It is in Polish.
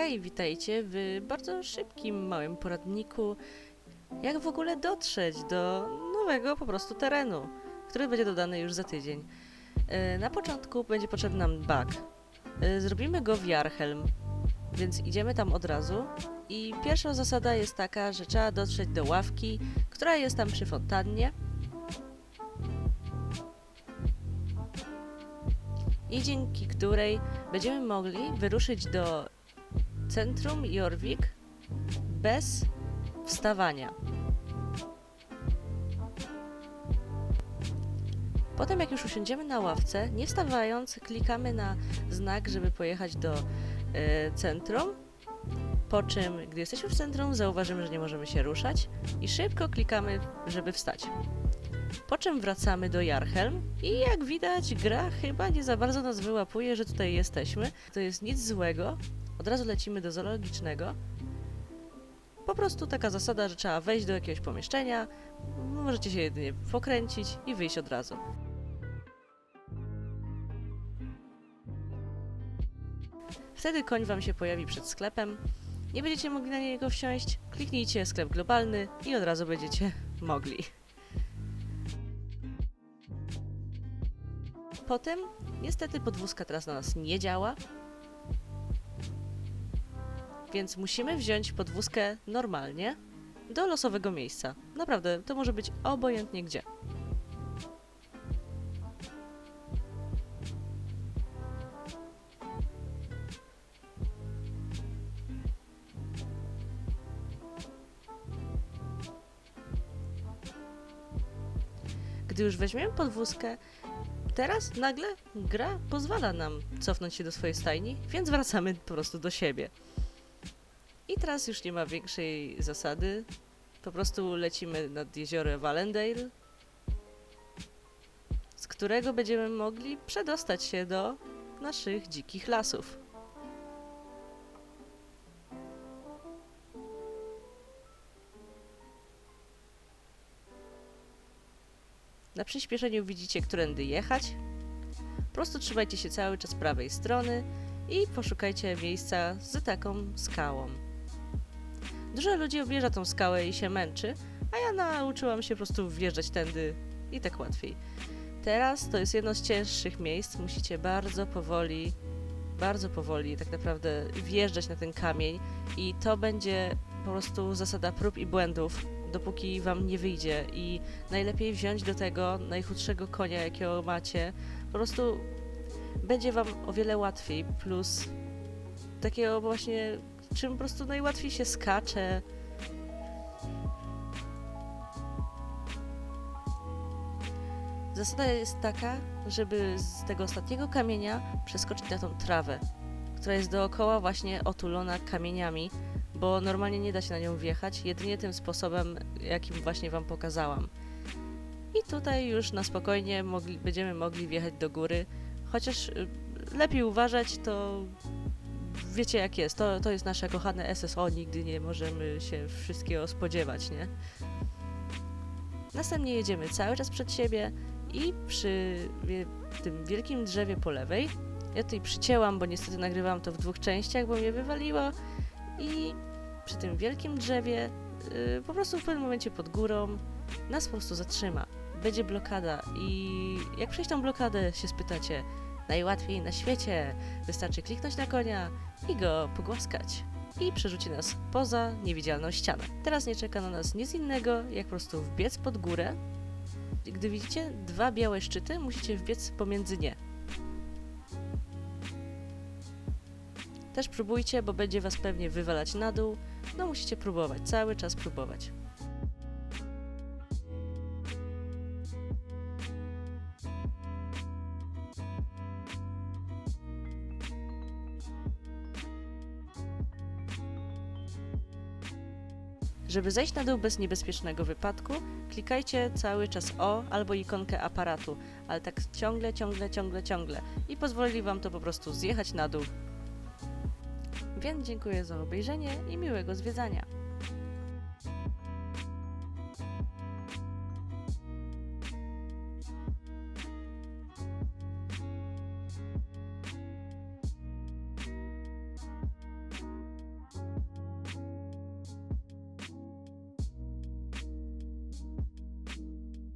Hej, witajcie w bardzo szybkim, małym poradniku, jak w ogóle dotrzeć do nowego po prostu terenu, który będzie dodany już za tydzień. E, Na początku będzie potrzebny nam bug. E, Zrobimy go w Jarhelm, więc idziemy tam od razu. I pierwsza zasada jest taka, że trzeba dotrzeć do ławki, która jest tam przy fontannie. I dzięki której będziemy mogli wyruszyć do centrum Jorvik bez wstawania. Potem jak już usiądziemy na ławce, nie wstawając, klikamy na znak, żeby pojechać do e, centrum. Po czym, gdy jesteśmy w centrum, zauważymy, że nie możemy się ruszać i szybko klikamy, żeby wstać. Po czym wracamy do Jarhelm i jak widać, gra chyba nie za bardzo nas wyłapuje, że tutaj jesteśmy. To jest nic złego, od razu lecimy do zoologicznego. Po prostu taka zasada, że trzeba wejść do jakiegoś pomieszczenia, możecie się jedynie pokręcić i wyjść od razu. Wtedy koń wam się pojawi przed sklepem. Nie będziecie mogli na niego wsiąść, kliknijcie sklep globalny i od razu będziecie mogli. Potem, niestety podwózka teraz na nas nie działa, więc musimy wziąć podwózkę normalnie do losowego miejsca. Naprawdę, to może być obojętnie gdzie. Gdy już weźmiemy podwózkę, teraz nagle gra pozwala nam cofnąć się do swojej stajni, więc wracamy po prostu do siebie. I teraz już nie ma większej zasady. Po prostu lecimy nad jezioro Valendale, z którego będziemy mogli przedostać się do naszych dzikich lasów. Na przyspieszeniu widzicie, którędy jechać. Po prostu trzymajcie się cały czas prawej strony i poszukajcie miejsca z taką skałą. Dużo ludzi obierza tą skałę i się męczy, a ja nauczyłam się po prostu wjeżdżać tędy i tak łatwiej. Teraz to jest jedno z cięższych miejsc, musicie bardzo powoli, bardzo powoli tak naprawdę wjeżdżać na ten kamień i to będzie po prostu zasada prób i błędów, dopóki wam nie wyjdzie. I najlepiej wziąć do tego najchudszego konia, jakiego macie, po prostu będzie wam o wiele łatwiej, plus takiego właśnie czym po prostu najłatwiej się skacze. Zasada jest taka, żeby z tego ostatniego kamienia przeskoczyć na tą trawę, która jest dookoła właśnie otulona kamieniami, bo normalnie nie da się na nią wjechać, jedynie tym sposobem, jakim właśnie Wam pokazałam. I tutaj już na spokojnie mogli, będziemy mogli wjechać do góry, chociaż y, lepiej uważać, to wiecie jak jest, to, to jest nasze kochane SSO, nigdy nie możemy się wszystkiego spodziewać, nie? Następnie jedziemy cały czas przed siebie i przy tym wielkim drzewie po lewej, ja tutaj przycięłam, bo niestety nagrywałam to w dwóch częściach, bo mnie wywaliło i przy tym wielkim drzewie yy, po prostu w pewnym momencie pod górą nas po prostu zatrzyma. Będzie blokada i jak przejść tą blokadę się spytacie, najłatwiej na świecie. Wystarczy kliknąć na konia i go pogłaskać. I przerzuci nas poza niewidzialną ścianę. Teraz nie czeka na nas nic innego, jak po prostu wbiec pod górę. Gdy widzicie dwa białe szczyty, musicie wbiec pomiędzy nie. Też próbujcie, bo będzie was pewnie wywalać na dół. No musicie próbować, cały czas próbować. Żeby zejść na dół bez niebezpiecznego wypadku, klikajcie cały czas O albo ikonkę aparatu, ale tak ciągle, ciągle, ciągle, ciągle i pozwoli Wam to po prostu zjechać na dół. Więc dziękuję za obejrzenie i miłego zwiedzania.